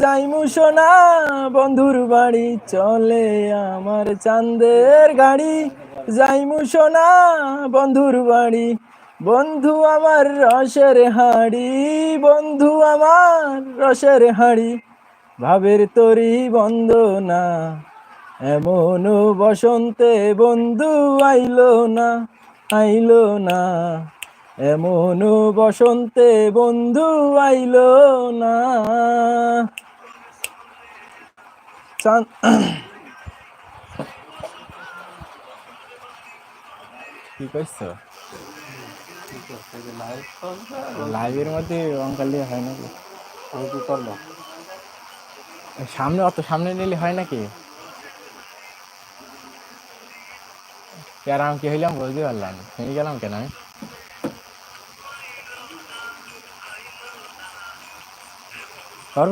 যাইমু সোনা, বন্ধুর বাড়ি চলে আমার চাঁদের গাড়ি। যাইমু সোনা, বন্ধুর বাড়ি, বন্ধু আমার রসের হাড়ি, বন্ধু আমার রসের হাড়ি। ভাবের তরি বন্দনা এমন বসন্তে বন্ধু আইলো না আইলো না। এমন বসন্তে বন্ধু আইলো না। কি কইছো? লাইভের মধ্যে অঙ্কাল হয় নাকি? আমি কি করব? সামনে অত সামনে নিলে হয় নাকি? আর আমি কি হইলাম? বুঝতে পারলাম। গেলাম কেন আমি?